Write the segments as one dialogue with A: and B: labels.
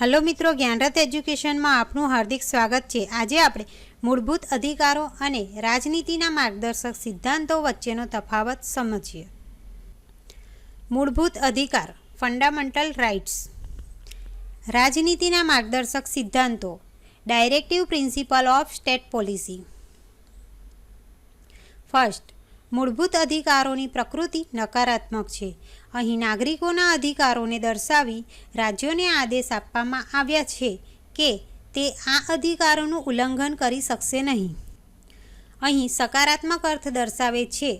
A: Hello મિત્રો, જ્ઞાનરથ એજ્યુકેશનમાં આપનું હાર્દિક સ્વાગત છે. આજે આપણે મૂળભૂત અધિકારો અને રાજનીતિના માર્ગદર્શક સિદ્ધાંતો વચ્ચેનો તફાવત સમજીએ. મૂળભૂત અધિકાર ફંડામેન્ટલ રાઇટ્સ રાજનીતિના માર્ગદર્શક સિદ્ધાંતો directive principle of state policy first મૂળભૂત અધિકારોની પ્રકૃતિ નકારાત્મક છે. અહીં નાગરિકોના અધિકારોને દર્શાવી રાજ્યોને આદેશ આપવામાં આવ્યા છે કે તે આ અધિકારોનું ઉલ્લંઘન કરી શકશે નહીં. અહીં સકારાત્મક અર્થ દર્શાવે છે.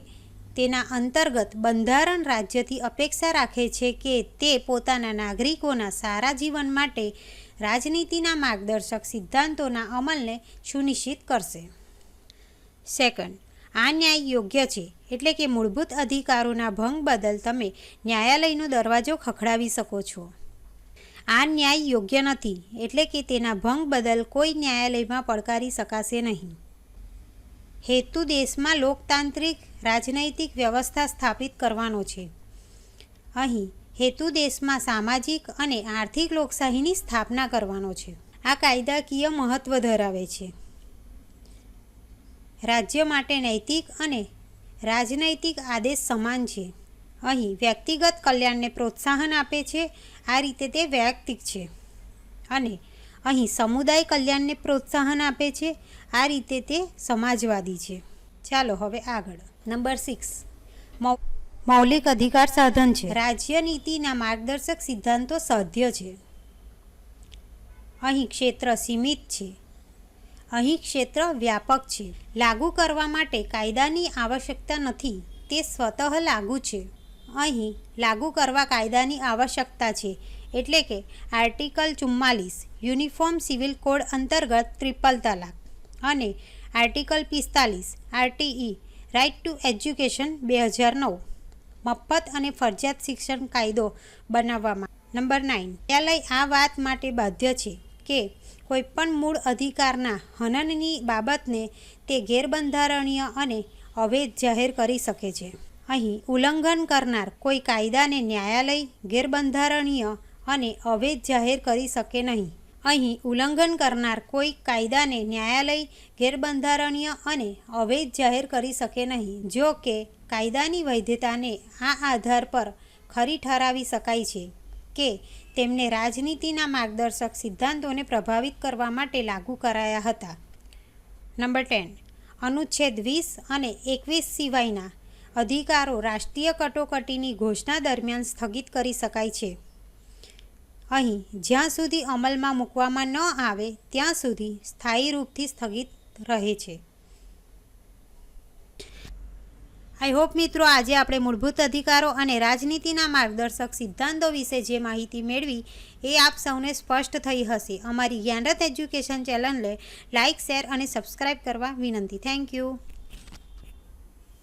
A: તેના અંતર્ગત બંધારણ રાજ્યથી અપેક્ષા રાખે છે કે તે પોતાના નાગરિકોના સારા જીવન માટે રાજનીતિના માર્ગદર્શક સિદ્ધાંતોના અમલને સુનિશ્ચિત કરશે. સેકન્ડ આ ન્યાય યોગ્ય છે, એટલે કે મૂળભૂત અધિકારોના ભંગ બદલ તમે ન્યાયાલયનો દરવાજો ખખડાવી શકો છો. આ ન્યાય યોગ્ય નથી, એટલે કે તેના ભંગ બદલ કોઈ ન્યાયાલયમાં પડકારી શકાશે નહીં. હેતુ દેશમાં લોકતાંત્રિક, રાજનૈતિક વ્યવસ્થા સ્થાપિત કરવાનો છે. અહીં હેતુ દેશમાં સામાજિક અને આર્થિક લોકશાહીની સ્થાપના કરવાનો છે. આ કાયદાકીય મહત્ત્વ ધરાવે છે. રાજ્ય માટે નૈતિક અને રાજનૈતિક આદેશ સમાન છે. અહીં વ્યક્તિગત કલ્યાણને પ્રોત્સાહન આપે છે. આ રીતે તે વૈયક્તિક છે. અને અહીં સમુદાય કલ્યાણને પ્રોત્સાહન આપે છે. આ રીતે તે સમાજવાદી છે. ચાલો હવે આગળ. Number six. મૌલિક અધિકાર સાધન છે. રાજ્ય નીતિના માર્ગદર્શક સિદ્ધાંતો સાધ્ય છે. અહીં ક્ષેત્ર સીમિત છે. અહીં ક્ષેત્ર વ્યાપક છે. લાગુ કરવા માટે કાયદાની આવશ્યકતા નથી. તે સ્વતઃ લાગુ છે. અહીં લાગુ કરવા કાયદાની આવશ્યકતા છે. એટલે કે આર્ટિકલ ચુમ્માલીસ, યુનિફોર્મ સિવિલ કોડ અંતર્ગત ટ્રિપલ તલાક અને આર્ટિકલ પિસ્તાલીસ, આરટીઈ રાઇટ ટુ એજ્યુકેશન બે હજાર નવ. મફત અને ફરજિયાત શિક્ષણ કાયદો બનાવવામાં. Number nine. ન્યાયાલય આ વાત માટે બાધ્ય છે. કે કોઈપણ મૂળ અધિકારના હનનની બાબતને તે ગેરબંધારણીય અને અવૈધ જાહેર કરી શકે છે. અહીં ઉલ્લંઘન કરનાર કોઈ કાયદાને ન્યાયાલય ગેરબંધારણીય અને અવૈધ જાહેર કરી શકે નહીં. અહીં ઉલ્લંઘન કરનાર કોઈ કાયદાને ન્યાયાલય ગેરબંધારણીય અને અવૈધ જાહેર કરી શકે નહીં, જો કે કાયદાની વૈધતાને આ આધાર પર ખરી ઠરાવી શકાય છે. કે તેમને રાજનીતિના માર્ગદર્શક સિદ્ધાંતોને પ્રભાવિત કરવા માટે લાગુ કરાયા હતા. Number ten. અનુચ્છેદ વીસ અને એકવીસ સિવાયના અધિકારો રાષ્ટ્રીય કટોકટીની ઘોષણા દરમિયાન સ્થગિત કરી શકાય છે. અહીં, જ્યાં સુધી અમલમાં મૂકવામાં ન આવે, ત્યાં સુધી સ્થાયી રૂપથી સ્થગિત રહે છે. આઈ હોપ મિત્રો આજે આપણે મૂળભૂત અધિકારો અને રાજનીતિના માર્ગદર્શક સિદ્ધાંતો વિશે જે માહિતી મેળવી એ આપ સૌને સ્પષ્ટ થઈ હશે. અમારી જ્ઞાનરથ એજ્યુકેશન ચેનલને લાઇક શેર અને સબસ્ક્રાઇબ કરવા વિનંતી. Thank you.